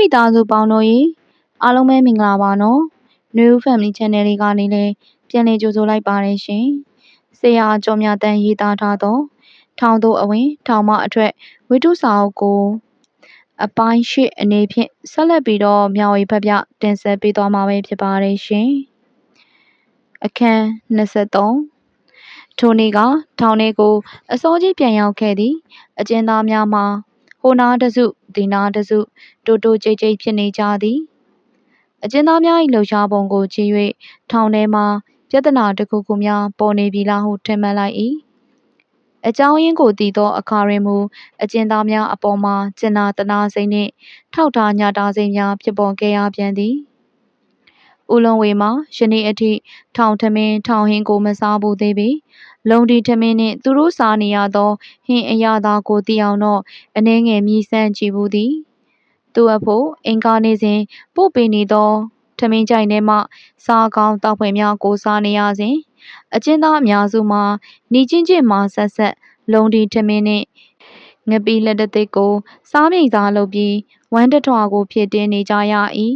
မိသားစုပေါင်းတို့ရေအားလုံးပဲမင်္ဂလာပါနော်။ New Family Channel လေးကနေလည်းပြန်လည်ကြိုဆိုလိုက်ပါတယ်ရှင်။ဆရာကျော်မြတန်ရေးသားထားသော ထောင်သို့အဝင် ထောင်မအထွက်ဝိတုစာအုပ်ကိုအပိုင်းရှိအနေဖြင့်ဆက်လက်ပြီးတော့မျှဝေဖတ်ပြတင်ဆက်ပေးသွားမှာပဲဖြစ်ပါတယ်ရှင်။အခန်း23ထိုနေ့ကထောင်ထဲကို အစောကြီးပြန်ရောက်ခဲ့သည် အကျဉ်းသားများမှာဟိုနာတစု ဒီနာတစုတိုးတိုးကြိတ်ကြိတ်ဖြစ်နေကြသည်အကျဉ်းသားများ၏လှုပ်ရှားပုံကိုကြည့်၍ထောင်ထဲမှပြဿနာတစ်ခုခုများပေါ်နေပြီလားဟုထင်မှတ်လိုက်၏အကြောင်းရင်းကိုတည်သောအခါတွင်မူအကျဉ်းသားများအပေါ်မှာကျင်နာတနာစိတ်နှင့်ထောက်ထားညတာစိတ်များဖြစ်ပေါ်ခဲ့ရပြန်သည်ဦးလုံးဝေမှာယနေ့အထိထောင်ထမင်းထောင်ဟင်းကိုမစားဘူးသေးပေ လုံဒီထမင်းနှင့် သူတို့စားနေရသော ဟင်းအရသာကိုသိအောင်တော့ အနှဲငယ်မြည်ဆန်းကြည့်ဘူးသည် သူအဖို့အင်္ဂါနေစဉ် ပို့ပေးနေသော ထမင်းကြိုင်ထဲမှ စားကောင်းတောက်ဖွယ်များကို စားနေရစဉ် အကျဉ်းသားအများစုမှာနေချင်းချင်းမှဆက်ဆက်လုံဒီထမင်းနှင့် ငပီလက်တသိက်ကို စားမြိတ်စားလုပ်ပြီး ဝမ်းတထွာကို ဖြစ်တင်းနေကြရ၏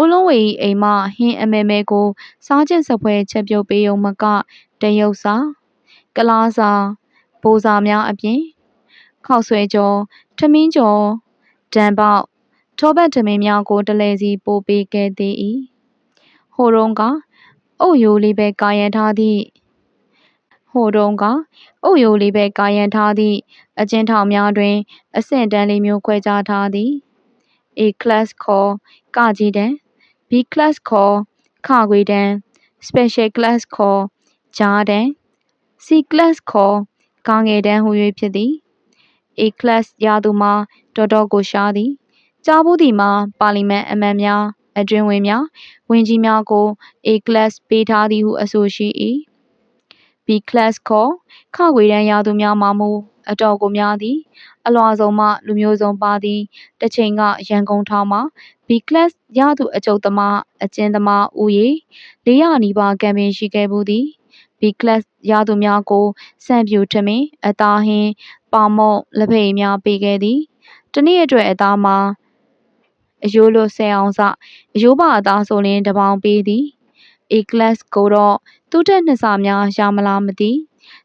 ဦးလုံးဝေ၏အိမ်မှ ဟင်းအမဲမဲကို စားခြင်းစပွဲချက်ပြုတ်ပေးုံမက တရုပ်စာကလားစာဘိုးစာများအပြင်ခောက်ဆွဲကြော်ထမင်းကြော်ဒံပေါက်ထောပတ်ထမင်းများကိုတလဲစီပို့ပေးခဲ့သေး၏ဟိုတုန်းကအုတ်ရိုးလေးပဲကာယံထားသည့်ဟိုတုန်းကအုတ်ရိုးလေးပဲကာယံထားသည့်အကျဉ်းထောင်များတွင် အဆင့်တန်းလေးမျိုးခွဲခြားထားသည် A class ခေါ်ကကြီးတန်း B class ခေါ်ခခွေတန်း Special class ခေါ် ဂျားတန်း C class ခေါ်ကာငယ်တန်းဟူ၍ဖြစ်သည် A class ရသူမှာတော်တော်ကိုရှားသည်ကြားဘူးသည်မှာပါလီမန်အမတ်များအတွင်ဝင်များဝင်ကြီးများကို A class ပေးထားသည်ဟုအဆိုရှိ၏ B class ခေါ်ခခွေတန်းရသူများမှာမူအတော်ကိုများသည် အလွာဆုံးမှလူမျိုးစုံပါသည်တစ်ချိန်ကရန်ကုန်ထောင်မှာ B class ရသူအကျုပ်သမားအကျဉ်းသမားဦးရေ400နီးပါးကမ်ပင်ရှိခဲ့ဘူးသည် B class ရသူများကိုစံပြူထမင်းအသားဟင်းပေါမုံလက်ဖက်ရည်များပေးခဲ့သည်တနေ့အတွက်အသားမှာအယိုးလွတ်ဆဲအောင်စအယိုးပါအသားဆိုလျင်တပေါင်းပေးသည် A class ကိုတော့သူ့တက်နှစ်ဆများရမလားမသိ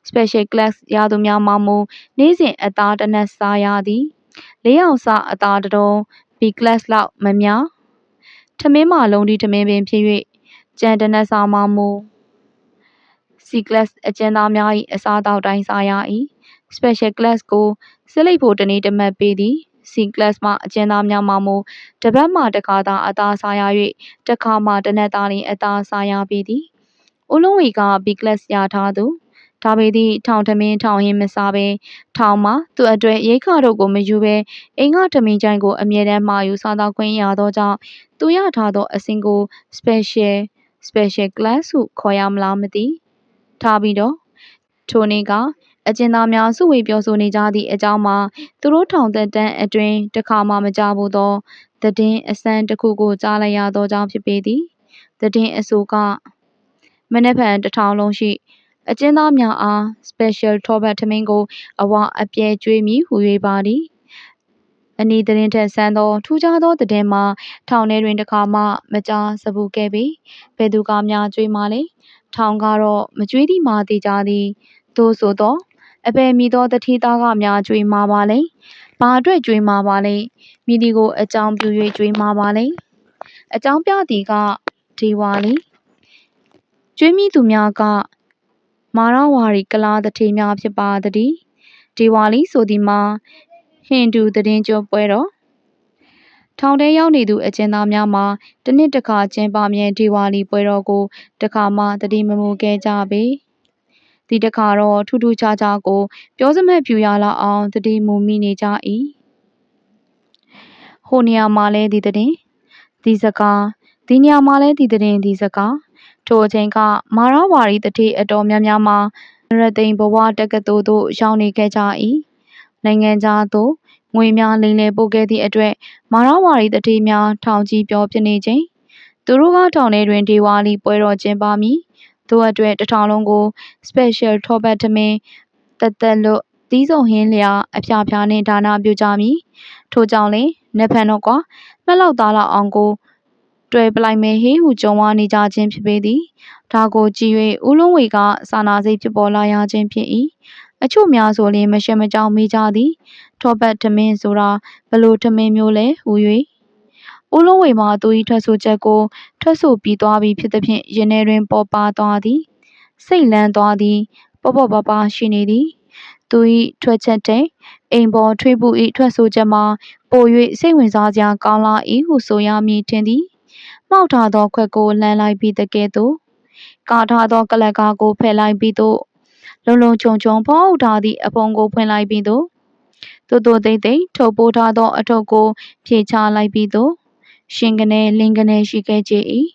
special class ရသူများမှမူနေ့စဉ်အသားတစ်နက်စားရသည်လေးအောင်စအသားတတုံး B class လောက်မများထမင်းမှလုံးဒီထမင်းပင်ဖြစ်၍ကြံတစ်နက်စားမှမူ C class အကျဉ်းသားများ၏အစားအသောက်တိုင်းစားရ၏။ Special class ကိုစစ်လိပ်ဖို့တစ်နေ့တစ်မှတ်ပေးသည်။ C class မှအကျဉ်းသားများမှမူတစ်ပတ်မှတစ်ခါသာအသားစားရ၍တစ်ခါမှတစ်နက်သားလျှင်အသားစားရပေသည်။ဦးလုံးဝေက B class ရထားသူ။ဒါပေသည့်ထောင်ထမင်းထောင်ဟင်းမစားဘဲထောင်မှာသူ့အတွက်ရိတ်ခါတို့ကိုမယူဘဲအိမ်ကထမင်းချိုင်ကိုအမြဲတမ်းမှာယူစားသောခွင့်ရသောကြောင့်သူရထားသောအဆင့်ကို special special class ဟုခေါ်ရမလားမသိ။ ထားပြီးတော့ထိုနေ့ကအကျဉ်းသားများစုဝေးပြောဆိုနေကြသည့်အကြောင်းမှာသူတို့ထောင်သက်တမ်းအတွင်းတစ်ခါမှမကြားဘူးသောသတင်းအစမ်းတစ်ခုကိုကြားလိုက်ရသောကြောင့်ဖြစ်ပေသည်သတင်းအဆိုကမနက်ဖြန်တစ်ထောင်လုံးရှိအကျဉ်းသားများအား special ထောပတ်ထမင်းကို အဝအပြဲကျွေးမည်ဟူ၍ပါသည်အနီးသတင်းထက်ဆန်းသောထူးခြားသောသတင်းမှာထောင်ထဲတွင်တစ်ခါမှမကြားစဘူးခဲ့ပေဘယ်သူကများကျွေးမှလဲ ထောင်ကတော့ မကျွေးသည်မှာသိကြသည် သို့ဆိုသောအဘယ်မည်သောတတိသားကများ ကြွေးမှာပါလဲ။ဘာအတွက် ကြွေးမှာပါလဲ။မိဒီကို အကြောင်းပြု၍ကြွေးမှာပါလဲ။အကြောင်းပြသည်က ဒေဝါလီ။ကြွေးမိသူများက မာရဝါရီကလားတထေများ ဖြစ်ပါသည်။ဒေဝါလီဆိုသည်မှာ ဟိန္ဒူသတင်းကြွပွဲတော် ထောင်ထဲရောက်နေသူအကျဉ်းသားများမှာ တစ်နှစ်တစ်ခါကျင်းပမြဲဒီဝါလီပွဲတော်ကို တစ်ခါမှတတိမမူခဲ့ကြပေ။ဒီတစ်ခါတော့ ထူးထူးခြားခြားကို ပြောစမဲ့ပြူရလောက်အောင်တတိမူမိနေကြ၏ဟိုနေရာမှာလဲဒီတဲ့ဒီစကား ဒီနေရာမှာလဲဒီတဲ့ဒီစကား ထိုအချိန်က မာရဝါရီတတိအတော်များများမှာရသိန်ဘဝတက္ကသိုလ်သို့ ရောက်နေခဲ့ကြ၏နိုင်ငံသားသို့ ငွေများလိမ်လည်ပို့ခဲ့သည့်အတွက်မာရဝါရီတတိများထောင်ကြီးပြောဖြစ်နေခြင်းသူတို့ကထောင်ထဲတွင်ဒေဝါလီပွဲတော်ကျင်းပမည်တို့အတွက်တထောင်လုံးကို special ထောပတ်ထမင်းတသက်လွတ်သီးစုံဟင်းလျာအဖျားဖျားနှင့်ဒါနပြုကြမည်ထို့ကြောင့်လည်းနက်ဖန်တော့ကွာမှတ်လောက်သားလောက်အောင်ကိုတွေ့ပလိုက်မယ်ဟေးဟုကြုံဝါနေကြခြင်းဖြစ်ပေသည်ဒါကိုကြည့်၍ဦးလုံးဝေကစာနာစိတ်ဖြစ်ပေါ်လာရခြင်းဖြစ်၏အချို့များဆိုလျှင်မရှက်မကြောက်မိကြသည် ထောပတ်ထမင်းဆိုတာဘလို့ထမင်းမျိုးလဲဟူ၍ဦးလုံးဝေမှသူ၏ထွက်ဆိုချက်ကိုထွက်ဆိုပြီးသွားပြီဖြစ်သဖြင့်ရင်ထဲတွင်ပေါ်ပါသွားသည် စိတ်လန်းသွားသည်ပေါ့ပေါ့ပါပါရှိနေသည်သူ၏ထွက်ချက်တဲ့အိမ်ပေါ်ထွေးပူ၏ထွက်ဆိုချက်မှာပို၍စိတ်ဝင်စားစရာကောင်းလာ၏ဟုဆိုရမည်ထင်သည်မှောက်ထားသောခွက်ကိုလှမ်းလိုက်ပြီးတကဲ့သို့ကာထားသောကလပ်ကားကိုဖယ်လိုက်ပြီးသို့လုံလုံချုံချုံဖောက်ထားသည့်အဖုံကိုဖွင့်လိုက်ပြီးသို့ သို့သို့သိမ့်သိမ့်ထုတ်ပိုးထားသော အထုပ်ကို ဖြေချလိုက်ပြီးသို့ရှင်ကနေလင်းကနေရှိခဲ့ကြ၏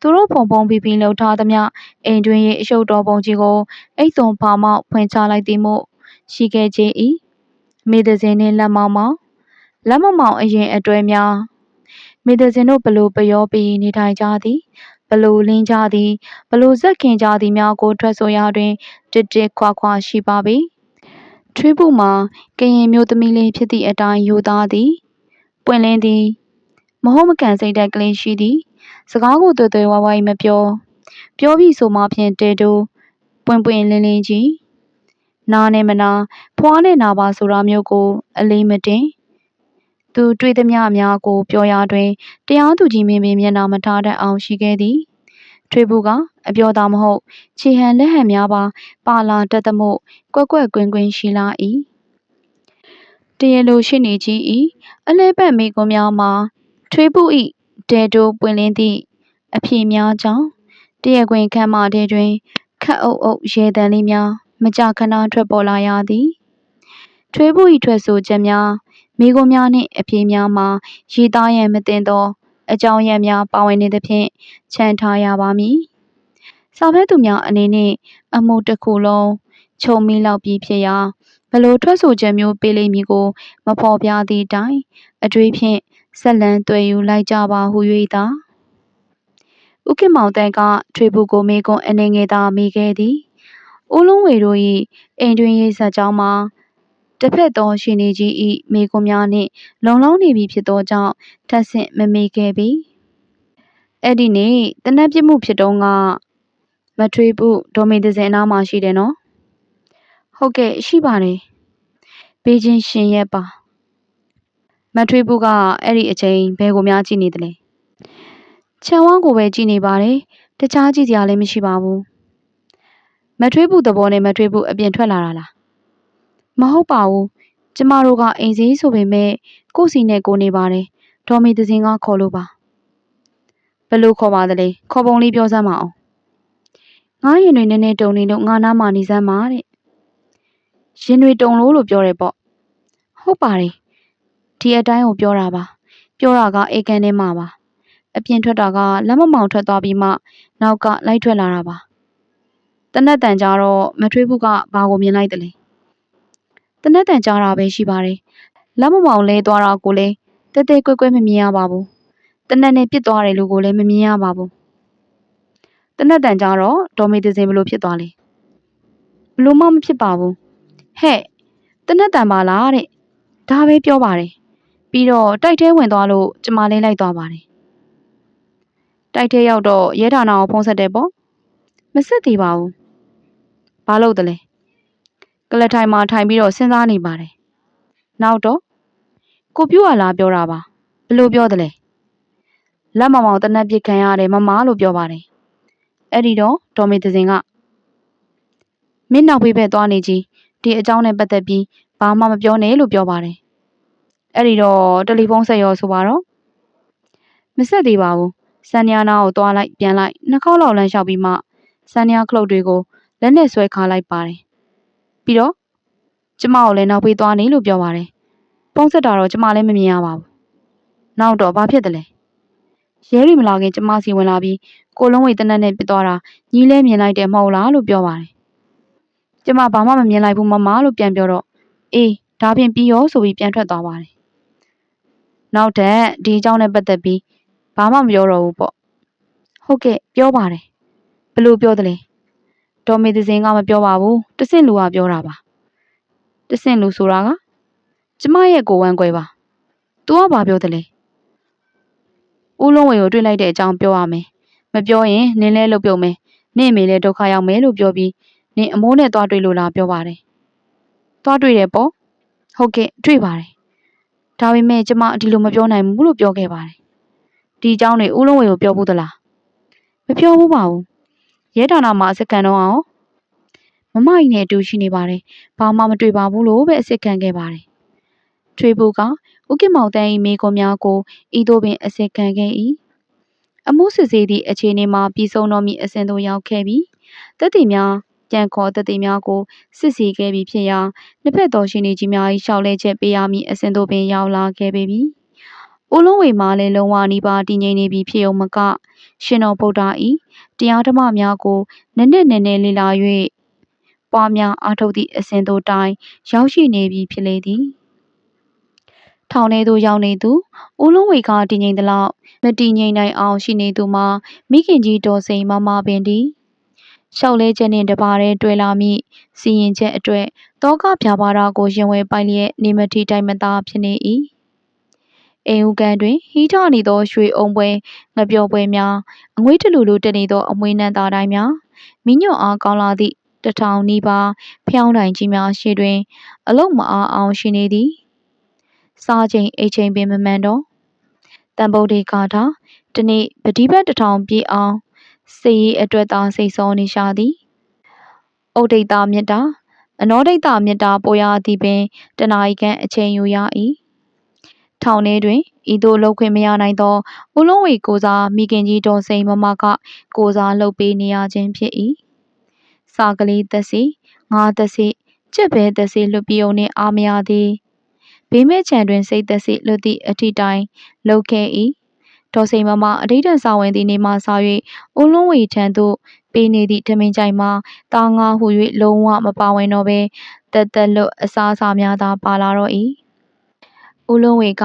သူတို့ဖုံဖုံပြီးပြီးလှုပ်ထားသမျှအိမ်တွင်၏အရှုပ်တော်ပုံကြီးကိုအိတ်သွန်ဖာမောက်ဖွင့်ချလိုက်သည်မို့ရှိခဲ့ကြ၏မိသဇင်နှင့်လက်မောင်မောင်လက်မမောင်အရင်အတွဲများမိသဇင်တို့ဘလို့ပယောပြီးနေထိုင်ကြသည်ဘလို့လင်းကြသည်ဘလို့ဇက်ခင်ကြသည်များကိုထွက်ဆိုရတွင်တစ်တစ်ခွာခွာရှိပါပြီ ထွေးပူမှာကရင်မျိုးသမီးလေးဖြစ်သည့်အတိုင်းယူသားသည်ပွင့်လင်းသည်မဟုတ်မကန်စိတ်ဓာတ်ကလေးရှိသည်စကားကိုတွေ့တွေ့ဝိုင်းဝိုင်းမပြောပြောပြီးဆိုမှဖြင့်တဲတိုးပွင့်ပွင့်လင်းလင်းကြီးနားနဲ့မနာဖွားနဲ့နာပါဆိုတာမျိုးကို အလေးမတင်သူတွေ့သမျှအများကို ပြောရာတွင်တရားသူကြီးမင်းပင်မျက်နှာမထားတတ်အောင်ရှိခဲ့သည် ထွေးဘူးကအပြောသားမဟုတ် ခြေဟန်လက်ဟန်များပါ ပါလာတတ်သမို့ကွက်ကွက်ကွင်းကွင်းရှိလာ၏တရလိုရှိနေကြီး၏အလဲပတ်မိကွန်များမှာထွေးဘူး၏တဲတိုးပွင့်လင်းသည့်အဖြေများကြောင့်တရခွင်ခမ်းမထဲတွင်ခတ်အုပ်အုပ်ရေတံလေးများမကြခဏထွက်ပေါ်လာရသည်ထွေးဘူး၏ထွက်ဆိုချက်များမိကွန်များနှင့်အဖြေများမှာရေးသားရန်မတင်သော အကြောင်းရများပါဝင်နေသဖြင့်ခြံထားရပါမည်စာဖတ်သူများအနေနဲ့အမှုတစ်ခုလုံးခြုံမိလောက်ပြီးဖြစ်ရာဘလို့ထွက်ဆိုချက်မျိုးပေးလိမ့်မည်ကို မဖော်ပြသည့်တိုင်အတွေ့ဖြင့်ဆက်လန်းတွေ့ယူလိုက်ကြပါဟု၍သာဥက္ကမောင်တန်ကထွေဘူးကိုမေကွန်အနေငယ်သာမိခဲ့သည်ဦးလုံးဝေတို့၏အိမ်တွင်ရေးဆက်ကြောင်းမှာ တစ်ဖက်သောရှင်နေကြီး၏မိကွန်များနှင့် လုံလောက်နေပြီဖြစ်သောကြောင့်ထပ်ဆင့်မမေခဲ့ပြီအဲ့ဒီနေ့တနက်ပြစ်မှုဖြစ်တော့ကမထွေးဘူးဒေါ်မေတစင်အနားမှာရှိတယ်နော်ဟုတ်ကဲ့ရှိပါတယ်ဘေးချင်းရှင်ရဲ့ပါမထွေးဘူးကအဲ့ဒီအချိန်ဘယ်ကိုများကြည့်နေတယ်လဲခြံဝန်းကိုပဲကြည့်နေပါတယ်တခြားကြည့်စရာလည်းမရှိပါဘူးမထွေးဘူးသဘောနဲ့မထွေးဘူးအပြင်ထွက်လာတာလား မဟုတ်ပါဘူးကျမတို့ကအိမ်စည်းဆိုပေမဲ့ကိုစီနဲ့ကိုနေပါတယ်ဒေါ်မီသစင်ကခေါ်လို့ပါဘယ်လိုခေါ်ပါသလဲခေါ်ပုံလေးပြောစမ်းပါအောင်ငါရင်တွေနည်းနည်းတုံနေလို့ငါနားမှာနေစမ်းပါတဲ့ရင်တွေတုံလို့လို့ပြောတယ်ပေါ့ဟုတ်ပါတယ်ဒီအတိုင်းကိုပြောတာပါပြောတာကအေကန်ထဲမှာပါအပြင်ထွက်တာကလက်မမောင်ထွက်သွားပြီးမှနောက်ကလိုက်ထွက်လာတာပါတနက်တန်ကြတော့မထွေးဘူးကဘာကိုမြင်လိုက်တယ်လဲ တနက်တန်ကြတာပဲရှိပါတယ်လက်မမောင်လဲသွားတာကိုလည်းတဲတဲကွဲကွဲမမြင်ရပါဘူးတနက်နဲ့ပြစ်သွားတယ်လို့ကိုလည်းမမြင်ရပါဘူးတနက်တန်ကြတော့ဒေါ်မေတစင်ဘလို့ဖြစ်သွားလဲဘလို့မှမဖြစ်ပါဘူးဟဲ့တနက်တန်ပါလားတဲ့ဒါပဲပြောပါတယ်ပြီးတော့တိုက်ထဲဝင်သွားလို့ကျမလေးလိုက်သွားပါတယ်တိုက်ထဲရောက်တော့ရဲဌာနကိုဖုန်းဆက်တယ်ပေါ့မဆက်သေးပါဘူးဘာလို့တလဲ ကလထိုင်မှာထိုင်ပြီးတော့စဉ်းစားနေပါတယ်နောက်တော့ကိုပြူကလာပြောတာပါဘလို့ပြောတယ်လဲလက်မမောင်တနက်ပြစ်ခံရတယ်မမလို့ပြောပါတယ်အဲ့ဒီတော့ဒေါ်မေတစင်ကမင်းနောက်ဖေးဘက်သွားနေကြီးဒီအကြောင်းနဲ့ပတ်သက်ပြီးဘာမှမပြောနဲ့လို့ပြောပါတယ်အဲ့ဒီတော့တယ်လီဖုန်းဆက်ရောဆိုပါတော့မဆက်သေးပါဘူးစန်နီယာနာကိုသွားလိုက်ပြန်လိုက်နှစ်ခေါက်လောက်လမ်းလျှောက်ပြီးမှစန်နီယာခလုတ်တွေကိုလက်နဲ့ဆွဲခါလိုက်ပါတယ် ပြီးတော့ကျမကိုလည်းနောက်ဖေးသွားနေလို့ပြောပါတယ်ပုံဆက်တာတော့ကျမလည်းမမြင်ရပါဘူးနောက်တော့ဘာဖြစ်တယ်လဲရဲရီမလာခင်ကျမစီဝင်လာပြီးကိုလုံးဝေတနက်နဲ့ပြစ်သွားတာညီးလဲမြင်လိုက်တယ်မဟုတ်လားလို့ပြောပါတယ်ကျမဘာမှမမြင်လိုက်ဘူးမမလို့ပြန်ပြောတော့အေးဒါဖြင့်ပြီးရောဆိုပြီးပြန်ထွက်သွားပါတယ်နောက်ထပ်ဒီအကြောင်းနဲ့ပတ်သက်ပြီးဘာမှမပြောတော့ဘူးပေါ့ဟုတ်ကဲ့ပြောပါတယ်ဘလို့ပြောတယ်လဲ ဒေါ်မေသစင်ကမပြောပါဘူးတဆင့်လူကပြောတာပါတဆင့်လူဆိုတာကကျမရဲ့ကိုဝမ်းကွဲပါ။ "तू ကဘာပြောသလဲ။ဦးလုံးဝေကိုတွေ့လိုက်တဲ့အကြောင်းပြောရမယ်။မပြောရင်နင်းလဲလုပ်ပြုတ်မယ်။နင့်အမေလည်းဒုက္ခရောက်မယ်လို့ပြောပြီးနင်အမိုးနဲ့သွားတွေ့လို့လားပြောပါတယ်။သွားတွေ့တယ်ပေါ့။ဟုတ်ကဲ့တွေ့ပါတယ်။ဒါပေမဲ့ကျမဒီလိုမပြောနိုင်ဘူးလို့ပြောခဲ့ပါတယ်။ဒီအကြောင်းတွေဦးလုံးဝေကိုပြောဘူးသလား။မပြောဘူးပါဘူး။ ရဲဌာနမှာအစစ်ခံတော့အောင်မမကြီးနဲ့အတူရှိနေပါတယ်။ဘာမှမတွေ့ပါဘူးလို့ပဲအစစ်ခံခဲ့ပါတယ်။ထွေဘူးကဦးခင်မောင်တန်း၏မိကွန်များကိုဤသို့ပင်အစစ်ခံခဲ့၏။အမှုစစ်ဆေးသည့်အခြေအနေမှာပြည်ဆုံးတော်မူအစဉ်သို့ရောက်ခဲ့ပြီးတက်တည်များကြံခေါ်တက်တည်များကိုစစ်ဆေးခဲ့ပြီးဖြစ်ရာနှစ်ဖက်တော်ရှင်နေကြီးများ၏ရှောက်လဲချက်ပေးရမည့်အစဉ်သို့ပင်ရောက်လာခဲ့ပေပြီ။ဦးလုံးဝေမှလည်းလုံဝနီးပါးတည်ငြိမ်နေပြီဖြစ်ုံမကရှင်တော်ဗုဒ္ဓ၏ တရားဓမ္မများကိုနည်းနည်းနည်းနည်းလေ့လာ၍ပွားများအားထုတ်သည့်အစဉ်သို့တိုင် ရောက်ရှိနေပြီဖြစ်လေသည်။ထောင်ထဲသို့ရောက်နေသူ ဦးလုံးဝေက တည်ငြိမ်သလောက် မတည်ငြိမ်နိုင်အောင်ရှိနေသူမှာ မိခင်ကြီးတော်စိန်မမပင်သည်။ရှောက်လဲချက်နှင့်တပါးတည်း တွေ့လာမိစီရင်ချက်အတွက်တောကဖြာပါတာကို ရင်ဝဲပိုက်လျက် နေမထီတိုင်မသားဖြစ်နေ၏။ အိမ်ဦးကန်တွင်ဟီးထနေသောရွှေအုံပွဲငပျော်ပွဲများအငွေးတလူလူတက်နေသောအမွေနှံသားတိုင်းများမိညွန့်အားကောင်းလာသည့်တထောင်နီးပါးဖျောင်းတိုင်ကြီးများရှေ့တွင် အလုတ်မအားအောင်ရှိနေသည်စားချိန်အိတ်ချိန်ပင်မမှန်တော့တန်ဗုဒ္ဓေကာထာတနေ့ပတိပတ်တထောင်ပြည့်အောင်စေရေးအတွက်သာစိတ်ဆောနေရှာသည်ဩဒိတ်တာမြတ်တာအနောဒိတ်တာမြတ်တာပေါ်ရသည်ပင်တနာဤခန့်အချိန်ယူရ၏ ထောင်ထဲတွင်ဤသို့လှုပ်ခွင့်မရနိုင်သောဦးလုံးဝေကိုစားမိခင်ကြီးတော်စိန်မမက ကိုစားလှုပ်ပေးနေရခြင်းဖြစ်၏စာကလေးသက်စီငါသက်စီကြက်ပဲသက်စီလွတ်ပြုံနှင့်အာမရသည်ဘေးမဲ့ချံတွင်စိတ်သက်စီလွတ်သည့်အထိတိုင်လှုပ်ခဲ့၏ဒေါ်စိန်မမအဋိဌံစာဝင်သည့်နေမှစ၍ဦးလုံးဝေထံသို့ပေးနေသည့်ထမင်းကြိုင်မှာတာငါဟု၍လုံးဝမပါဝင်တော့ဘဲတက်တက်လွတ်အစားအစာများသာပါလာတော့၏ ဦးလုံးဝေက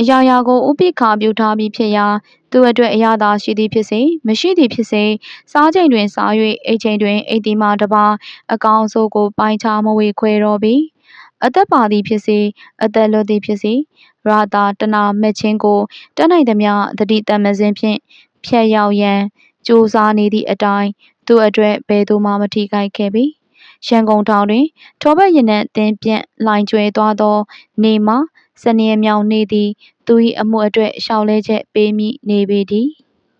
အရာရာကိုဥပိ္ပခာပြုထားပြီးဖြစ်ရာသူအတွက်အရာသာရှိသည်ဖြစ်စေမရှိသည်ဖြစ်စေစားချိန်တွင်စား၍အိတ်ချိန်တွင်အိတ်ဒီမှတပါအကောင်ဆိုးကိုပိုင်းခြားမဝေခွဲတော့ပြီအသက်ပါသည်ဖြစ်စေအသက်လွတ်သည်ဖြစ်စေရာသာတနာမဲ့ချင်းကိုတတ်နိုင်သမျှတတိတမစင်းဖြင့်ဖြတ်ရောက်ရန်ကြိုးစားနေသည့်အတိုင်းသူ့အတွက်ဘယ်သူမှမထိခိုက်ခဲ့ပြီရန်ကုန်ထောင်တွင်ထောပတ်ရနံ့တင်ပြန့်လိုင်ကျွဲသွားသောနေမှာ စနေမြောင်နေသည် သူ၏အမှုအတွက်ရှောက်လဲချက်ပေးမိနေပေသည်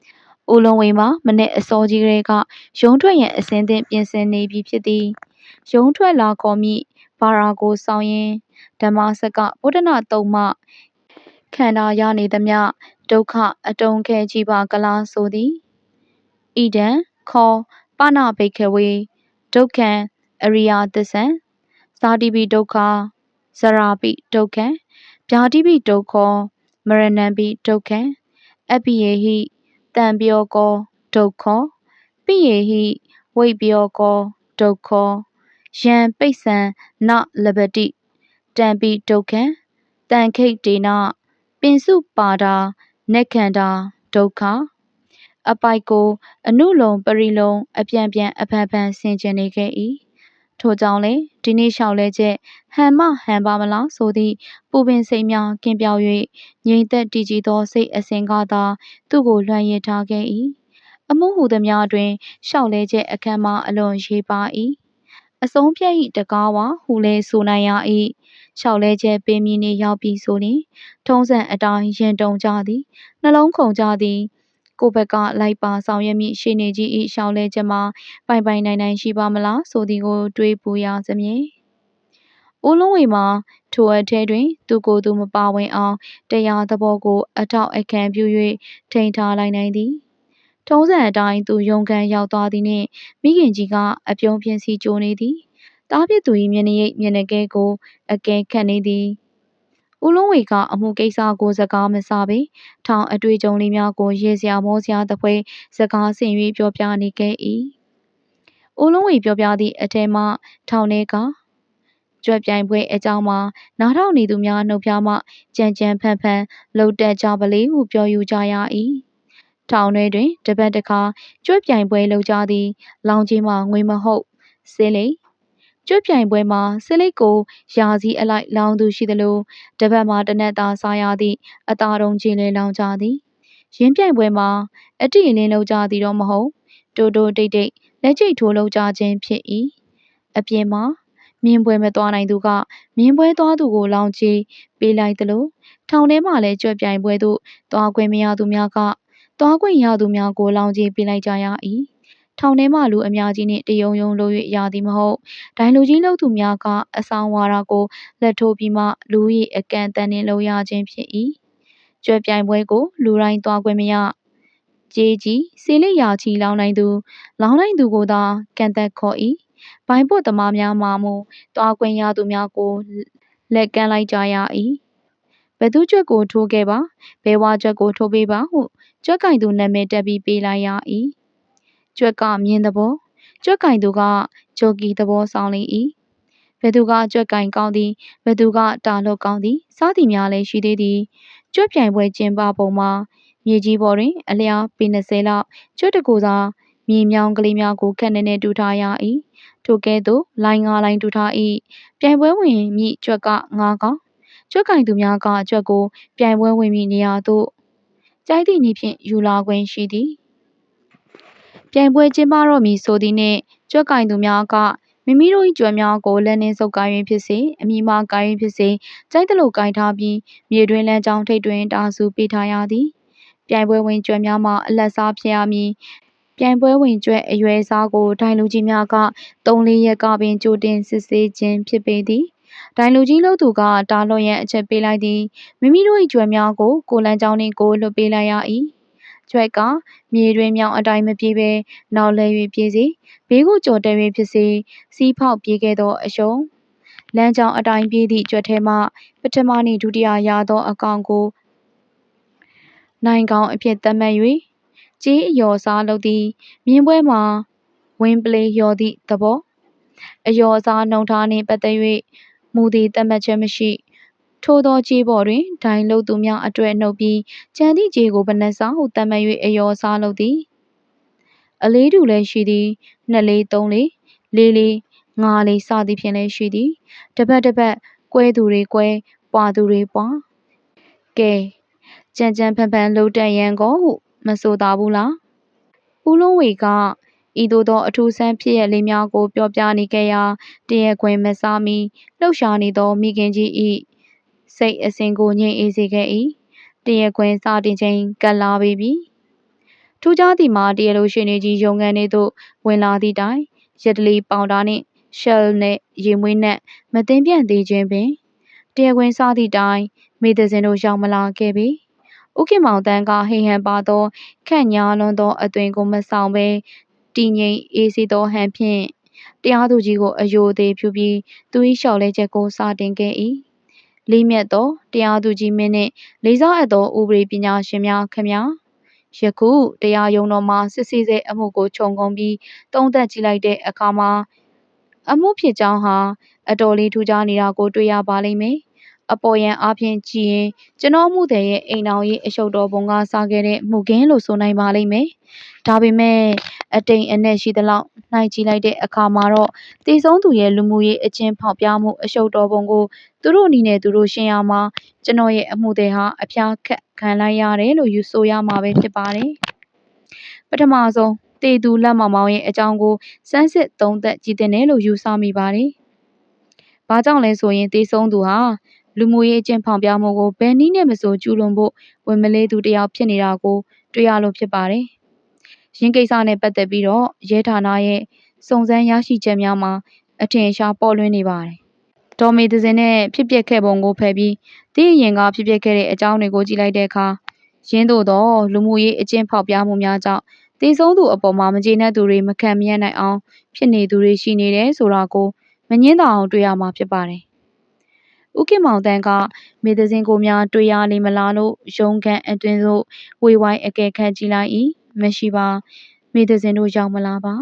။ဦးလုံးဝေမှာမနေ့အစောကြီးကလေးကရုံးထွက်ရန်အစဉ်သင့်ပြင်ဆင်နေပြီဖြစ်သည်။ရုံးထွက်လာခေါ်မိဘာရာကိုစောင်းရင်ဓမ္မစကဗုဒ္ဓနာတုံမှခန္ဓာရနေသမျှဒုက္ခအတုံးခဲကြီးပါကလားဆိုသည်။ဣဒံခောပနဘိခဝေဒုက္ခံအရိယာသစ္ဆံဇာတိပိဒုက္ခဇရာပိဒုက္ခံ ဗျာတိပိဒုက္ခောမရဏံပိဒုက္ခံအပိယေဟိတံပြောကောဒုက္ခောပိယေဟိဝိပြောကောဒုက္ခောယံပိဿံနလဘတိတံပိဒုက္ခံတံခိတ်တေနပင်စုပါဒာနက္ခန္တာဒုက္ခအပိုက်ကို အနုလုံပရိလုံအပြန်ပြန်အဖန်ဖန်ဆင်ကျင်နေခဲ့၏ ထို့ကြောင့်လေဒီနေ့လျှောက်လဲချက်ဟန်မဟန်ပါမလားဆိုသည့်ပူပင်စိတ်များကင်းပြောင်း၍ငြိမ်သက်တည်ကြည်သောစိတ်အစဉ်ကသာသူ့ကိုလွှမ်းရည်ထားခဲ့၏အမှုဟုသမျှတွင်လျှောက်လဲချက်အခမ်းမအလွန်ရေးပါ၏အဆုံးဖြတ်၏တကားဝဟုလဲဆိုနိုင်ရ၏လျှောက်လဲချက်ပင်မီနေရောက်ပြီဆိုရင်ထုံးစံအတိုင်းရင်တုံကြသည်နှလုံးခုန်ကြသည် ကိုဘက်ကလိုက်ပါဆောင်ရွက်မိရှေနေကြီး၏ရှောင်းလဲချက်မှာပိုင်ပိုင်နိုင်နိုင်ရှိပါမလားဆိုသည်ကို တွေးပူရစမြဲဦးလုံးဝေမှာထိုအထဲတွင် သူကိုယ်သူမပါဝင်အောင်တရားသဘောကို အထောက်အခံပြု၍ထိန်ထားလိုက်နိုင်သည်ထုံးစံအတိုင်းသူယုံခံရောက်သွားသည်နှင့်မိခင်ကြီးကအပြုံးပြင်းစီကြိုးနေသည်တားပြစ်သူ၏မျက်နှာရိပ်မျက်နှာကဲကိုအကဲခတ်နေသည် ဦးလုံးဝေကအမှုကိစ္စကိုစကားမစားပေထောင်အတွေ့အကြုံလေးများကိုရေစရာမောစရာသဖွယ်စကားဆင်၍ပြောပြနေခဲ့၏ဦးလုံးဝေပြောပြသည့်အထက်မှထောင်ထဲကကြွက်ပြိုင်ပွဲအကြောင်းမှာနားထောင်နေသူများနှုတ်ဖျားမှကြံကြံဖန်ဖန်လှုပ်တက်ကြပါလေဟုပြောယူကြရ၏ထောင်ထဲတွင်တပတ်တစ်ခါကြွက်ပြိုင်ပွဲလုပ်ကြသည် လောင်ကြီးမှငွေမဟုတ်စေးလေကြ ကျွတ်ပြိုင်ပွဲမှာဆစ်လိတ်ကိုရာစီအလိုက်လောင်းသူရှိသလိုတပတ်မှာတစ်နက်သာစားရသည့်အသားတုံးချင်းလည်းလောင်းကြသည်ရင်းပြိုင်ပွဲမှာအတိအလင်းလောက်ကြသည်တော့မဟုတ်တိုးတိုးတိတ်တိတ်လက်ကျိတ်ထိုးလောက်ကြခြင်းဖြစ်၏အပြင်မှာမြင်းပွဲမသွားနိုင်သူကမြင်းပွဲသွားသူကိုလောင်းချေပေးလိုက်သလိုထောင်ထဲမှာလည်းကြွက်ပြိုင်ပွဲသို့သွားခွင့်မရသူများကသွားခွင့်ရသူများကိုလောင်းချေပေးလိုက်ကြရ၏ ထောင်ထဲမှလူအများကြီးနှင့်တယုံယုံလို့၍ရသည်မဟုတ်ဒိုင်လူကြီးလုပ်သူများကအဆောင်ဝါဒကိုလက်ထိုးပြီးမှလူ၏အကန့်အသတ်နှင့်လုပ်ရခြင်းဖြစ်၏ကြွက်ပြိုင်ပွဲကိုလူတိုင်းသွားခွင့်မရကြေးကြီးစေလိရာချီလောင်းနိုင်သူလောင်းနိုင်သူကိုသာကန့်သက်ခေါ်၏ဘိုင်ပွတ်သမားများမှမူသွားခွင့်ရသူများကိုလက်ကမ်းလိုက်ကြရ၏ဘသူကြွက်ကိုထိုးခဲ့ပါဘဲဝါကြွက်ကိုထိုးပေးပါဟုကြွက်ကင်သူနာမည်တက်ပြီးပေးလိုက်ရ၏ ကြွက်ကမြင်သဘောကြွက်ကင်သူကဂျိုကီသဘောဆောင်လေ၏ဘယ်သူကကြွက်ကင်ကောင်းသည်ဘယ်သူကတာလွတ်ကောင်းသည်စားသည်များလည်းရှိသေးသည်ကြွက်ပြိုင်ပွဲကျင်းပပုံမှာမြေကြီးပေါ်တွင် အလျားပေ20လောက်ကျွတ်တကူသာမြေမြောင်းကလေးများကိုခက်နေနေတူထားရ၏ထိုကဲ့သို့လိုင်းငါးလိုင်းတူထား၏ပြိုင်ပွဲဝင်မြင့်ကျွက်က9ကောင်ကျွက်ကင်သူများကကျွက်ကိုပြိုင်ပွဲဝင်မြင့်နေရာသို့ကြိုက်သည့်နည်းဖြင့်ယူလာခွင့်ရှိသည် ပြိုင်ပွဲကျင်းပတော့မည်ဆိုသည်နှင့် ကြွက်ကင်သူများက မိမိတို့၏ကြွယ်များကို လက်နှင့်ဆုပ်ကိုင်း၍ဖြစ်စေ အမိမှကိုင်း၍ဖြစ်စေ ကြိုက်သလိုကိုင်းထားပြီး မြေတွင်လမ်းကြောင်းထိပ်တွင် တာဆူပေးထားရသည် ပြိုင်ပွဲဝင်ကြွယ်များမှအလက်စားဖြစ်ရမည် ပြိုင်ပွဲဝင်ကြွက်အရွယ်စားကို ဒိုင်လူကြီးများက3-4ရက်ကပင် ကြိုတင်စစ်ဆေးခြင်းဖြစ်ပေသည် ဒိုင်လူကြီးလို့သူက တားလွန်ရန်အချက်ပေးလိုက်သည် မိမိတို့၏ကြွယ်များကို ကိုလန်းချောင်းနှင့်ကိုလွတ်ပေးလိုက်ရ၏ ကြွက်ကမြေတွင်မြောင်အတိုင်းမပြေးဘဲနောက်လဲ၍ပြေးစေဘေးကိုကြော်တက်၍ဖြစ်စေစီးဖောက်ပြေးခဲ့သောအယုံလမ်းကြောင်းအတိုင်းပြေးသည့်ကြွက်ထဲမှပထမနှင့်ဒုတိယရသောအကောင်ကိုနိုင်ကောင်အဖြစ်သတ်မှတ်၍ကြေးအယော်စားလုပ်သည်မြင်းပွဲမှာဝင်းပလေလျော်သည့်သဘောအယော်စားနှုံထားနှင့်ပတ်သက်၍မူသည်သတ်မှတ်ချက်မရှိ ထိုသောကြေးပေါ်တွင်ဒိုင်လုပ်သူများအတွက်နှုတ်ပြီးကြံသည့်ကြေးကိုဘယ်နှစားဟုသတ်မှတ်၍အယော်စားလုပ်သည်အလေးတူလည်းရှိသည်နှစ်လေးသုံးလေးလေးလေးငါးလေးစသည်ဖြင့်လည်းရှိသည်တပတ်တပတ်ကွဲသူတွေကွဲပွာသူတွေပွာကဲကြံကြံဖန်ဖန်လှုပ်တန်ရန်ကောဟုမဆိုသာဘူးလားဦးလုံးဝေကဤသို့သောအထူးဆန်းဖြစ်ရလေးများကိုပြောပြနေခဲ့ရာတရက်ခွင်မစားမီလှုပ်ရှားနေသောမိခင်ကြီး၏ စိတ်အစဉ်ကိုငြိမ်အေးစေခဲ့၏တရက်ခွင်စတင်ချိန်ကပ်လာပေပြီထူးခြားသည်မှာတရားလိုရှင်နေကြီးရုံငန်းနေသို့ဝင်လာသည့်တိုင်ရတလီပေါင်တာနှင့်ရှယ်နှင့်ရေမွေးနှင့်မသိမ့်ပြန့်သေးခြင်းပင်တရားခွင်စသည့်တိုင်မိသဇင်တို့ရောက်မလာခဲ့ပေဥခင်မောင်တန်းကဟိဟန်ပါသောခန့်ညာလွန်သောအသွင်ကိုမဆောင်ဘဲတည်ငြိမ်အေးစေသောဟန်ဖြင့်တရားသူကြီးကိုအယိုသေးဖြူပြီးသူ၏လျှောက်လဲချက်ကိုစတင်ခဲ့၏ လေးမြတ်သောတရားသူကြီးမင်းနှင့်လေးစားအပ်သောဥပဒေပညာရှင်များခမညာယခုတရားရုံးတော်မှာစစ်ဆေးစေအမှုကိုခြုံငုံပြီးသုံးသပ်ကြည့်လိုက်တဲ့အခါမှာအမှုဖြစ်ကြောင်းဟာအတော်လေးထူးခြားနေတာကိုတွေ့ရပါလိမ့်မယ် အပေါ်ယံအားဖြင့်ကြည့်ရင်ကျွန်တော်မှုတဲ့ရဲ့အိမ်တော်ရဲ့အရှုပ်တော်ပုံကစားခဲ့တဲ့မှုကင်းလို့ဆိုနိုင်ပါလိမ့်မယ်။ဒါပေမဲ့အတိမ်အနက်ရှိသလောက်နှိုက်ကြည့်လိုက်တဲ့အခါမှာတော့တည်ဆုံးသူရဲ့လူမှုရေးအချင်းဖောက်ပြမှုအရှုပ်တော်ပုံကိုသူတို့အနေနဲ့သူတို့ရှင်းရမှာကျွန်တော်ရဲ့အမှုတဲ့ဟာအဖျားခက်ခံလိုက်ရတယ်လို့ယူဆိုရမှာပဲဖြစ်ပါတယ်။ပထမဆုံးတေသူလက်မောင်မောင်ရဲ့အကြောင်းကိုစမ်းစစ်သုံးသပ်ကြည့်တဲ့လို့ယူဆမိပါတယ်။ဘာကြောင့်လဲဆိုရင်တေဆုံးသူဟာ လူမှုရေးအကျင့်ဖောင်ပြမှုကိုဘယ်နည်းနဲ့မဆိုကျူးလွန်ဖို့ဝင်မလေးသူတယောက်ဖြစ်နေတာကိုတွေ့ရလို့ဖြစ်ပါတယ်။ရင်းကိစ္စနဲ့ပတ်သက်ပြီးတော့ရဲဌာနရဲ့စုံစမ်းရရှိချက်များမှာအထင်ရှားပေါ်လွင်နေပါတယ်။ဒေါ်မေသစင်နဲ့ဖြစ်ပျက်ခဲ့ပုံကိုဖယ်ပြီးတည်ရင်ကဖြစ်ပျက်ခဲ့တဲ့အကြောင်းတွေကိုကြည့်လိုက်တဲ့အခါရင်းတို့တော့လူမှုရေးအကျင့်ဖောက်ပြမှုများကြောင့်တည်ဆုံးသူအပေါ်မှာမကျေနပ်သူတွေမခံမရနိုင်အောင်ဖြစ်နေသူတွေရှိနေတယ်ဆိုတာကိုမငင်းတာအောင်တွေ့ရမှာဖြစ်ပါတယ် ဦးခင်မောင်တန်းကမေသဇင်ကိုများတွေ့ရလိမ့်မလားလို့ရုံးခန်းအတွင်းသို့ဝေဝိုင်းအကဲခတ်ကြည့်လိုက်၏မရှိပါမေသဇင်တို့ရောက်မလာပါ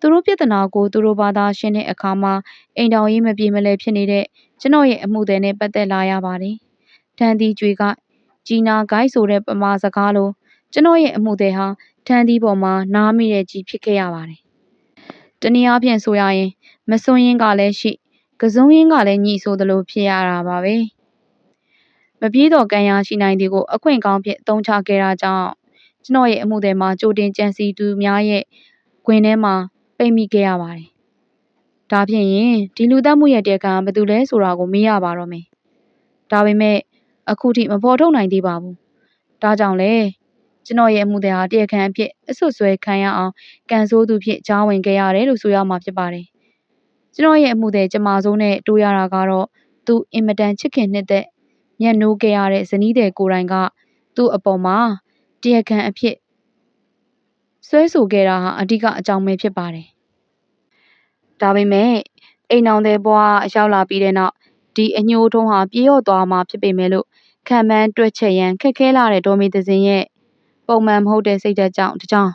သူတို့ပြဿနာကိုသူတို့ဘာသာရှင်းတဲ့အခါမှာအိမ်တော်ရေးမပြေမလဲဖြစ်နေတဲ့ကျွန်တော်ရဲ့အမှုတွေနဲ့ပတ်သက်လာရပါတယ်။ထန်တီကျွေကကြီးနာဂိုက်ဆိုတဲ့ပမာစကားလိုကျွန်တော်ရဲ့အမှုတွေဟာထန်တီပေါ်မှာနားမိတဲ့ကြီးဖြစ်ခဲ့ရပါတယ်။တနည်းအားဖြင့်ဆိုရရင်မစွန်းရင်းကလည်းရှိ ကစုံရင်းကလည်းညှိဆိုသလိုဖြစ်ရတာပါပဲမပြေးတော့ကံရရှိနိုင်သည်ကိုအခွင့်ကောင်းဖြင့်သုံးချခဲ့တာကြောင့်ကျွန်တော်ရဲ့အမှုတွေမှာကြိုတင်ကြံစီသူများရဲ့ဂွင်ထဲမှာပိတ်မိခဲ့ရပါတယ်ဒါဖြင့်ရင်ဒီလူသတ်မှုရဲ့တရားခံဘယ်သူလဲဆိုတာကိုမေးရပါတော့မယ်ဒါပေမဲ့အခုထိမဖော်ထုတ်နိုင်သေးပါဘူးဒါကြောင့်လေကျွန်တော်ရဲ့အမှုတွေဟာတရားခံအဖြစ်အဆွတ်ဆွဲခံရအောင်ကန်ဆိုးသူဖြစ်ကြားဝင်ခဲ့ရတယ်လို့ဆိုရမှာဖြစ်ပါတယ် ကျွန်တော်ရဲ့အမှုတွေကျမဆုံးနဲ့တိုးရတာကတော့သူအင်မတန်ချစ်ခင်နှစ်သက်ညံ့နိုးခဲ့ရတဲ့ဇနီးတဲ့ကိုယ်တိုင်ကသူ့အပေါ်မှာတရားခံအဖြစ်ဆွဲဆိုခဲ့တာဟာအဓိကအကြောင်းပဲဖြစ်ပါတယ်ဒါပေမဲ့အိမ်အောင်တဲ့ဘွားအရောက်လာပြီးတဲ့နောက်ဒီအညိုးထုံးဟာပြေရော့သွားမှာဖြစ်ပေမဲ့လို့ခံမှန်းတွက်ချက်ရန်ခက်ခဲလာတဲ့ဒေါ်မီသစင်ရဲ့ပုံမှန်မဟုတ်တဲ့စိတ်ဓာတ်ကြောင့်တကြောင်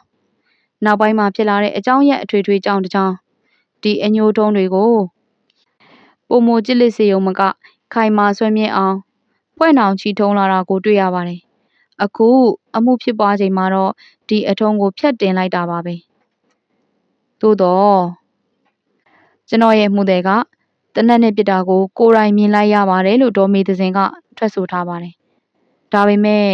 နောက်ပိုင်းမှာဖြစ်လာတဲ့အကြောင်းရက်အထွေထွေကြောင့်တကြောင် ဒီအညိုးထုံးတွေကိုပုံမကြစ်လစ်စေုံမက ခိုင်မာဆွဲမြင့်အောင်ဖွဲ့နှောင်ချီထုံးလာတာကိုတွေ့ရပါတယ်အခုအမှုဖြစ်ပွားချိန်မှာတော့ဒီအထုံးကိုဖြတ်တင်လိုက်တာပါပဲသို့တော့ကျွန်တော်ရဲ့မှုတွေကတနက်နဲ့ပြစ်တာကိုကိုယ်တိုင်မြင်လိုက်ရပါတယ်လို့ဒေါ်မေသစင်ကထွက်ဆိုထားပါတယ်ဒါပေမဲ့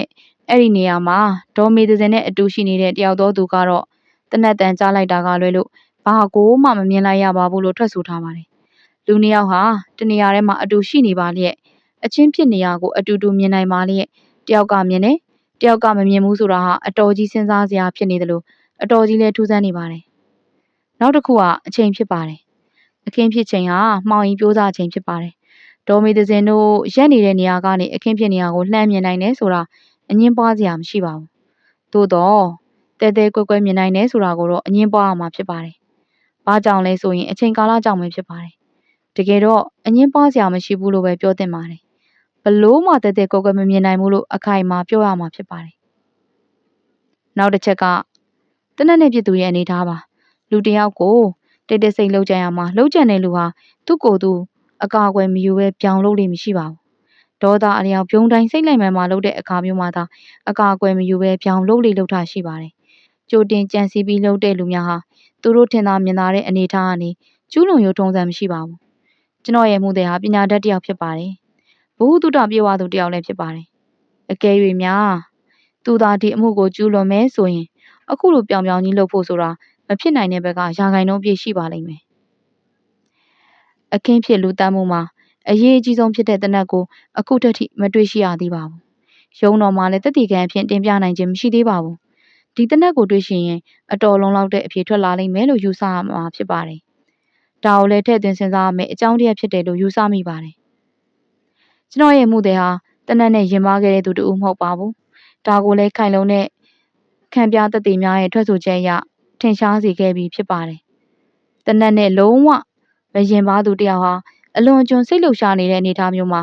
အဲ့ဒီနေရာမှာဒေါ်မေသစင်နဲ့အတူရှိနေတဲ့တယောက်သောသူကတော့တနက်တန်ကြားလိုက်တာကလွဲလို့ ဘာကိုမှမမြင်လိုက်ရပါဘူးလို့ထွက်ဆိုထားပါတယ်လူနှစ်ယောက်ဟာတနေရာထဲမှာအတူရှိနေပါလျက်အချင်းဖြစ်နေရကိုအတူတူမြင်နိုင်ပါလျက်တယောက်ကမြင်တယ်တယောက်ကမမြင်ဘူးဆိုတာဟာအတော်ကြီးစဉ်းစားစရာဖြစ်နေတယ်လို့အတော်ကြီးလဲထူးဆန်းနေပါတယ်နောက်တစ်ခုကအချိန်ဖြစ်ပါတယ်အခင်းဖြစ်ချိန်ဟာမှောင်ရင်ပြိုးစားချိန်ဖြစ်ပါတယ်ဒေါ်မေသစင်တို့ရက်နေတဲ့နေရာကနေအခင်းဖြစ်နေရာကိုလှမ်းမြင်နိုင်တယ်ဆိုတာအငင်းပွားစရာမရှိပါဘူးသို့တော့တဲတဲကွဲကွဲမြင်နိုင်တယ်ဆိုတာကိုတော့အငင်းပွားအောင်မှာဖြစ်ပါတယ် ဘာကြောင့်လဲဆိုရင်အချိန်ကာလကြောင့်ပဲဖြစ်ပါတယ်တကယ်တော့အငင်းပွားစရာမရှိဘူးလို့ပဲပြောသင့်ပါတယ်ဘလို့မှတဲတဲကွဲကွဲမမြင်နိုင်ဘူးလို့အခိုင်အမာပြောရမှာဖြစ်ပါတယ်နောက်တစ်ချက်ကတနက်နဲ့ပြစ်သူရဲ့အနေထားပါလူတယောက်ကိုတိတ်တိတ်ဆိတ်လှုပ်ကြရမှာလှုပ်ကြံတဲ့လူဟာသူ့ကိုယ်သူအကာအကွယ်မယူဘဲပြောင်းလို့လိမ့်မရှိပါဘူးဒေါသအလျောက်ပြုံးတိုင်းစိတ်လိုက်မှန်မှလှုပ်တဲ့အခါမျိုးမှာသာအကာအကွယ်မယူဘဲပြောင်းလို့လိလှုပ်တာရှိပါတယ် ကြိုတင်ကြံစီပြီးလှုပ်တဲ့လူများဟာသူတို့ထင်သာမြင်သာတဲ့အနေထားကနေကျူးလွန်ရုံထုံးစံမရှိပါဘူးကျွန်တော်ရဲ့မှုတဲ့ဟာပညာတတ်တစ်ယောက်ဖြစ်ပါတယ်ဘ ഹു တုတပြေဝသူတစ်ယောက်လည်းဖြစ်ပါတယ်အကယ်၍များသူသာဒီအမှုကိုကျူးလွန်မဲဆိုရင်အခုလိုပြောင်ပြောင်ကြီးလှုပ်ဖို့ဆိုတာမဖြစ်နိုင်တဲ့ဘက်ကရာဂိုင်နှုန်းပြည့်ရှိပါလိမ့်မယ်။အခင်းဖြစ်လူတတ်မှုမှာအရေးအကြီးဆုံးဖြစ်တဲ့တနက်ကိုအခုတည်းထိမတွေ့ရှိရသေးပါဘူး။ရုံတော်မှာလည်းတတိကံအဖြစ်တင်ပြနိုင်ခြင်းမရှိသေးပါဘူး။ ဒီတနက်ကိုတွေ့ရှိရင်အတော်လုံးလောက်တဲ့အဖြေထွက်လာလိမ့်မယ်လို့ယူဆရမှာဖြစ်ပါတယ်။ဒါကိုလည်းထည့်သွင်းစဉ်းစားရမယ်အကြောင်းတရားဖြစ်တယ်လို့ယူဆမိပါတယ်။ကျွန်တော်ရဲ့မှုတွေဟာတနက်နဲ့ရင်မခဲ့တဲ့သူတူမဟုတ်ပါဘူး။ဒါကိုလည်းခိုင်လုံးနဲ့ခံပြသက်သေများရဲ့ထွက်ဆိုချက်အရထင်ရှားစေခဲ့ပြီးဖြစ်ပါတယ်။တနက်နဲ့လုံးဝမရင်ပါသူတယောက်ဟာအလွန်အကျွံစိတ်လှုပ်ရှားနေတဲ့အနေအထားမျိုးမှာ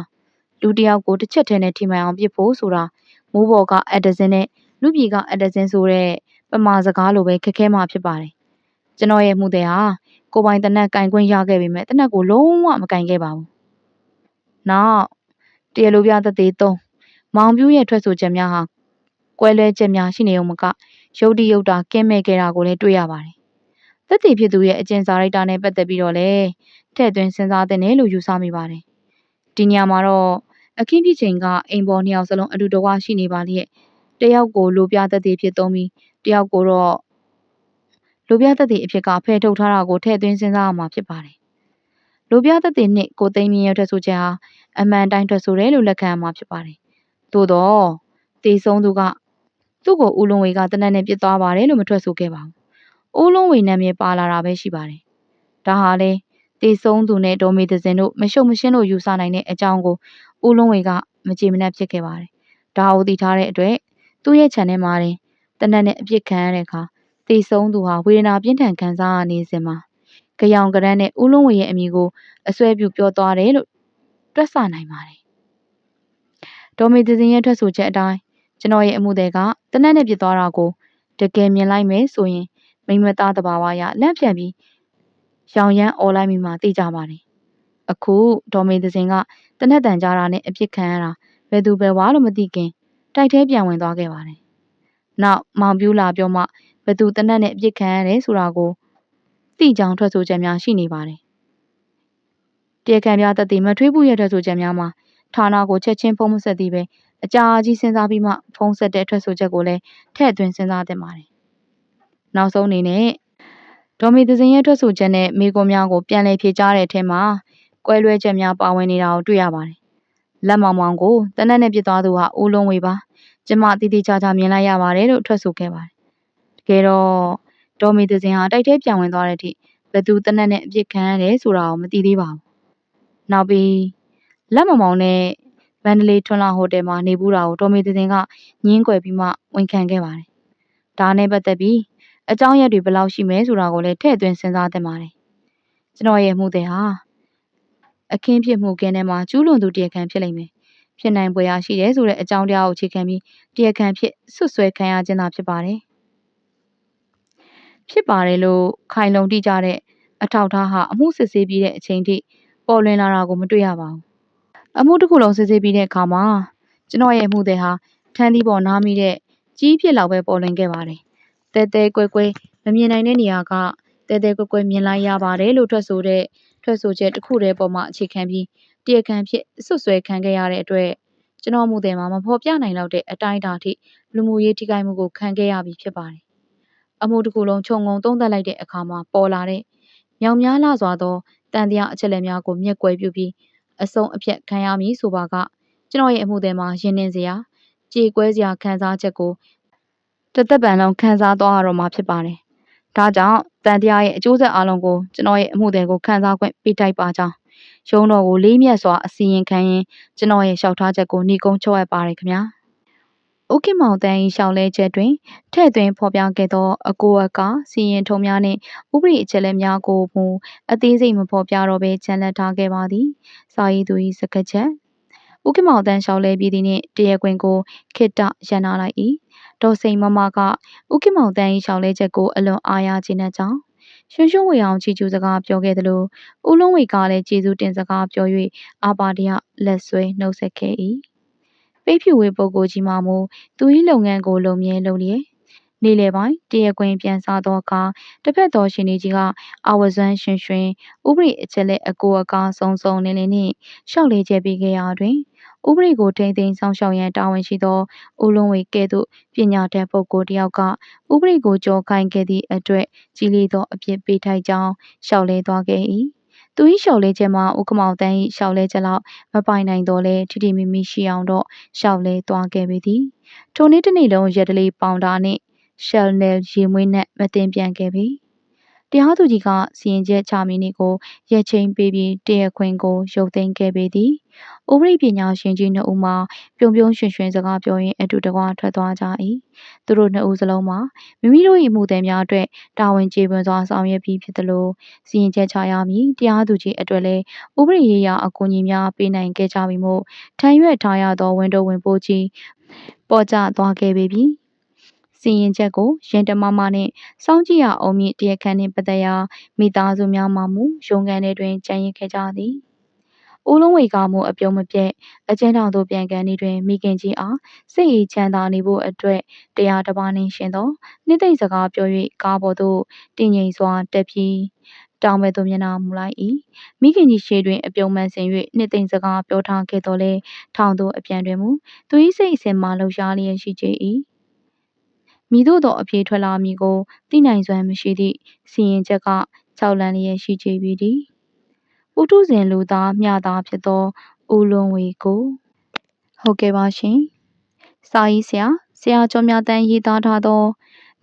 လူတယောက်ကိုတစ်ချက်တည်းနဲ့ထိမှန်အောင်ပြစ်ဖို့ဆိုတာမိုးပေါ်ကအက်ဒဇင်းနဲ့ လူပြည်ကအက်ဒဇင်းဆိုတဲ့ပမာစကားလိုပဲခက်ခဲမှဖြစ်ပါတယ်။ကျွန်တော်ရဲ့မှုတဲ့ဟာကိုပိုင်တနက်ကင်ခွင့်ရခဲ့ပေမဲ့တနက်ကိုလုံးဝမကင်ခဲ့ပါဘူး။နောက်တရားလိုပြသက်သေ၃မောင်ပြူးရဲ့ထွက်ဆိုချက်များဟာကွဲလွဲချက်များရှိနေုံမကရုတ်တိရုတ်တာကင်းမဲ့ခဲ့တာကိုလည်းတွေ့ရပါတယ်။သက်သေဖြစ်သူရဲ့အကျင့်စာရိုက်တာနဲ့ပတ်သက်ပြီးတော့လည်းထည့်သွင်းစဉ်းစားသင့်တယ်လို့ယူဆမိပါတယ်။ဒီညမှာတော့အခင်းဖြစ်ချိန်ကအိမ်ပေါ်နှစ်ယောက်စလုံးအတူတကွရှိနေပါလျက် တယောက်ကိုလိုပြသက်သေဖြစ်သုံးပြီးတယောက်ကိုတော့လိုပြသက်သေအဖြစ်ကဖယ်ထုတ်ထားတာကိုထည့်သွင်းစဉ်းစားရမှာဖြစ်ပါတယ်။လိုပြသက်သေနှစ်ကိုသိမ်းမြင့်ရထွက်ဆိုချက်ဟာအမှန်တိုင်းထွက်ဆိုတယ်လို့လက်ခံရမှာဖြစ်ပါတယ်။သို့တော့တေဆုံးသူကသူ့ကိုဦးလုံးဝေကတနက်နဲ့ပြစ်သွားပါတယ်လို့မထွက်ဆိုခဲ့ပါဘူး။ဦးလုံးဝေနာမည်ပါလာတာပဲရှိပါတယ်။ဒါဟာလေတေဆုံးသူနဲ့ဒေါ်မေသစင်တို့မရှုပ်မရှင်းလို့ယူဆနိုင်တဲ့အကြောင်းကိုဦးလုံးဝေကမကြေမနက်ဖြစ်ခဲ့ပါတယ်။ဒါကိုသိထားတဲ့အတွက် သူ့ရဲ့ channel မှာတင်တနက်နဲ့အပြစ်ခံရတဲ့အခါတေဆုံးသူဟာဝေဒနာပြင်းထန်ခံစားရနေစဉ်မှာကြောင်ကရန်းနဲ့ဦးလုံးဝေရဲ့အမိကိုအစွဲပြုပြောသွားတယ်လို့တွက်ဆနိုင်ပါတယ်။ဒေါ်မေသစင်ရဲ့ထွက်ဆိုချက်အတိုင်းကျွန်တော်ရဲ့အမှုတွေကတနက်နဲ့ပြစ်သွားတာကိုတကယ်မြင်လိုက်မယ်ဆိုရင်မိမသားတဘာဝရလက်ဖြန့်ပြီးရောင်ရမ်းអော်လိုက်မိမှသိကြပါတယ်။အခုဒေါ်မေသစင်ကတနက်တန်ကြတာနဲ့အပြစ်ခံရတာဘယ်သူပဲဝါလို့မသိခင် တိုက်ထဲပြန်ဝင်သွားခဲ့ပါတယ်။နောက်မောင်ပြူးလာပြောမှဘယ်သူတနက်နဲ့အပြစ်ခံရတယ်ဆိုတာကိုသိကြောင်ထွက်ဆိုချက်များရှိနေပါတယ်။တရားခံပြသက်သေမထွေးဘူးရဲ့ထွက်ဆိုချက်များမှာဌာနကိုချက်ချင်းဖုံးမဆက်သေးပဲအကြာကြီးစဉ်းစားပြီးမှဖုံးဆက်တဲ့ထွက်ဆိုချက်ကိုလည်းထည့်သွင်းစဉ်းစားသင့်ပါတယ်။နောက်ဆုံးအနေနဲ့ဒေါ်မီသစင်ရဲ့ထွက်ဆိုချက်နဲ့မိကွန်များကိုပြန်လည်ဖြေကြားတဲ့အထက်မှာကွဲလွဲချက်များပါဝင်နေတာကိုတွေ့ရပါတယ်။ လက်မောင်မောင်ကိုတနက်နဲ့ပြစ်သွားသူဟာဦးလုံးဝေပါကျမတည်တည်ချာချာမြင်လိုက်ရပါတယ်လို့ထွက်ဆိုခဲ့ပါတယ်။တကယ်တော့ဒေါ်မီသစင်ဟာတိုက်ထဲပြန်ဝင်သွားတဲ့အထိဘသူတနက်နဲ့အပြစ်ခံရတယ်ဆိုတာကိုမသိသေးပါဘူး။နောက်ပြီးလက်မောင်မောင်နဲ့မန္တလေးထွန်းလာဟိုတယ်မှာနေဘူးတာကိုဒေါ်မီသစင်ကညင်းကွယ်ပြီးမှဝန်ခံခဲ့ပါတယ်။ဒါနဲ့ပတ်သက်ပြီးအကြောင်းရက်တွေဘယ်လောက်ရှိမဲဆိုတာကိုလည်းထည့်သွင်းစဉ်းစားသင့်ပါတယ်။ကျွန်တော်ရဲ့မှုတဲ့ဟာ အခင်းဖြစ်မှုကင်းထဲမှာကျူးလွန်သူတရားခံဖြစ်လိမ့်မယ်။ဖြစ်နိုင်ပွဲရရှိတယ်ဆိုတဲ့အကြောင်းတရားကိုအခြေခံပြီးတရားခံဖြစ်ဆွတ်ဆွဲခံရခြင်းသာဖြစ်ပါတယ်။ဖြစ်ပါတယ်လို့ခိုင်လုံတိကျတဲ့အထောက်အထားဟာအမှုစစ်ဆေးပြီးတဲ့အချိန်ထိပေါ်လွင်လာတာကိုမတွေ့ရပါဘူး။အမှုတစ်ခုလုံးစစ်ဆေးပြီးတဲ့အခါမှာကျွန်တော်ရဲ့မှုတဲ့ဟာထန်းသီးပေါ်နားမိတဲ့ကြီးဖြစ်လောက်ပဲပေါ်လွင်ခဲ့ပါတယ်။တဲတဲကွဲကွဲမမြင်နိုင်တဲ့နေရာကတဲတဲကွဲကွဲမြင်လိုက်ရပါတယ်လို့ထွက်ဆိုတဲ့ ထွက်ဆိုချက်တစ်ခုတည်းပေါ်မှာအခြေခံပြီးတရားခံဖြစ်ဆွတ်ဆွဲခံခဲ့ရတဲ့အတွက်ကျွန်တော်မှုတဲ့မှာမဖော်ပြနိုင်တော့တဲ့အတိုင်းအတာထိလူမှုရေးထိခိုက်မှုကိုခံခဲ့ရပြီးဖြစ်ပါတယ်။အမှုတစ်ခုလုံးခြုံငုံသုံးသပ်လိုက်တဲ့အခါမှာပေါ်လာတဲ့မြောင်များလာစွာသောတန်တရားအချက်လက်များကိုမျက်ကွယ်ပြုပြီးအဆုံးအဖြတ်ခံရမည်ဆိုပါကကျွန်တော်ရဲ့အမှုသည်မှာရင်းနှင်းစရာကြေကွဲစရာခံစားချက်ကိုတသက်ပံလုံးခံစားသွားရတော့မှာဖြစ်ပါတယ်။ ဒါကြောင့်တန်တရားရဲ့အကျိုးဆက်အလုံးကိုကျွန်တော်ရဲ့အမှုသည်ကိုခံစား권ပေးတိုက်ပါကြောင်းရုံးတော်ကိုလေးမြတ်စွာအစီရင်ခံရင်ကျွန်တော်ရဲ့လျှောက်ထားချက်ကိုနှီးကုန်းချုပ်အပ်ပါတယ်ခင်ဗျာ။ဥက္ကမောင်တန်း၏ရှောက်လဲချက်တွင်ထဲ့သွင်းဖော်ပြခဲ့သောအကိုအကစီရင်ထုံများနှင့်ဥပဒေအချက်လက်များကိုမူအသေးစိတ်မဖော်ပြတော့ဘဲချန်လက်ထားခဲ့ပါသည်။စာရေးသူ၏စကားချက်ဥက္ကမောင်တန်းရှောက်လဲပြီးသည်နှင့်တရကွင်ကိုခိတ္တရန်နာလိုက်၏။ ဒေါ်စိန်မမကဥက္ကမောင်တန်း၏ရှောက်လဲချက်ကိုအလွန်အားရခြင်းနဲ့ကြောင့်ရွှွှွှဝေအောင်ချီကျူးစကားပြောခဲ့သလိုဦးလုံးဝေကလည်းကျေးဇူးတင်စကားပြော၍အာပါတရလက်ဆွဲနှုတ်ဆက်ခဲ့၏ပိတ်ဖြူဝေပုဂ္ဂိုလ်ကြီးမှမူသူ၏လုပ်ငန်းကိုလုံမြဲလုပ်လျက်နေလေပိုင်းတရကွင်ပြန်စားသောအခါတစ်ဖက်သောရှင်နေကြီးကအာဝဇန်းရှင်ရှင်ဥပရိအချက်လက်အကိုအကားစုံစုံလင်းလင်းနှင့်ရှောက်လေကျပေးခဲ့ရာတွင် ဥပဒေကိုထိမ့်သိမ်းဆောင်ရှောက်ရန်တာဝန်ရှိသောဦးလုံးဝေကဲ့သို့ပညာတတ်ပုဂ္ဂိုလ်တစ်ယောက်ကဥပဒေကိုကြောခိုင်းခဲ့သည့်အတွက်ကြီးလေးသောအပြစ်ပေးထိုက်ကြောင်းရှောက်လဲသွားခဲ့၏သူ၏လျှောက်လဲချက်မှာဥက္ကမောင်တန်း၏လျှောက်လဲချက်လောက်မပိုင်နိုင်တော့လဲထိထိမိမိရှိအောင်တော့လျှောက်လဲသွားခဲ့ပေသည်ထိုနေ့တစ်နေ့လုံးရက်တလေးပေါင်တာနှင့်ရှယ်နယ်ရေမွေးနဲ့မတင်ပြန်ခဲ့ပြီ တရားသူကြီးကစီရင်ချက်ချမီနစ်ကိုရက်ချင်းပေးပြီးတရားခွင်ကိုရုပ်သိမ်းခဲ့ပေသည်။ဥပဒေပညာရှင်ကြီးနှစ်ဦးမှာပြုံပြုံးရွှင်ရွှင်စကားပြောရင်းအတူတကွထွက်သွားကြ၏။သူတို့နှစ်ဦးစလုံးမှာမိမိတို့၏မှုသည်များအတွက်တာဝန်ကျေပွန်စွာဆောင်ရွက်ပြီးဖြစ်သလိုစီရင်ချက်ချရမည်တရားသူကြီးအတွက်လည်းဥပဒေရေးရာအကူအညီများပေးနိုင်ခဲ့ကြပြီမို့ထံရွက်ထားရသောဝန်တော်ဝင်ပိုးကြီးပေါ်ကျသွားခဲ့ပေပြီ။ စီရင်ချက်ကိုရင်တမမနှင့်စောင့်ကြည့်ရအောင်မည့်တရားခံနှင့်ပတ်သက်ရာမိသားစုများမှမူရုံးခန်းထဲတွင်ကြံရစ်ခဲ့ကြသည်။ဦးလုံးဝေကမှုအပြုံးမပြတ်အကျဉ်းထောင်သို့ပြန်ကန်နေတွင်မိခင်ကြီးအားစိတ်အေးချမ်းသာနေဖို့အတွက်တရားတစ်ပါးနှင့်ရှင်သောနှစ်သိမ့်စကားပြော၍ကားပေါ်သို့တင်ငိမ်စွာတက်ပြီးတောင်ဘက်သို့မျက်နှာမူလိုက်၏မိခင်ကြီးရှေ့တွင်အပြုံးမှန်ဆင်၍နှစ်သိမ့်စကားပြောထားခဲ့တော်လဲထောင်သို့အပြန်တွင်မူသူ၏စိတ်အစဉ်မှလှုပ်ရှားလျက်ရှိကြ၏ မည်သို့သောအဖြေထွက်လာမည်ကို သိနိုင်စွမ်းမရှိသည့် စီရင်ချက်က ခြောက်လှမ်းလျက်ရှိကြပြီသည်။ဦးထုဇင်လူသားမျှသားဖြစ်သော ဦးလွန်ဝေကိုဟုတ်ကဲ့ပါရှင်။စာရေးဆရာဆရာကျော်မြတန်းရေးသားထားသော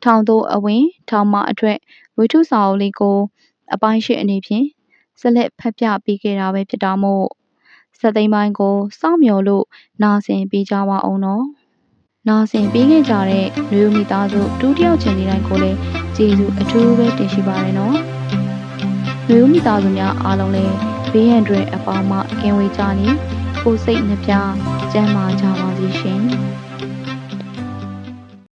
ထောင်သို့အဝင်ထောင်မှအထွက်ဝိထုစာအုပ်လေးကို အပိုင်းရှိအနေဖြင့်ဆက်လက်ဖတ်ပြပေးခဲ့တာပဲဖြစ်တာမို့စက်သိမ်းပိုင်းကိုစောင့်မျှော်လို့နာဆင်ပေးကြပါအောင်နော်။ နာဆင်ပေးခဲ့ကြတဲ့လူမိသားစုဒုတိယချင်းဒီတိုင်းကိုလည်းကျေးဇူးအထူးပဲတင်ရှိပါရနော်။လူမိသားစုများအားလုံးလည်းဘေးရန်တွေအပေါင်းမှကင်းဝေးကြနေကိုစိတ်နှပြကျန်းမာကြပါစေရှင်။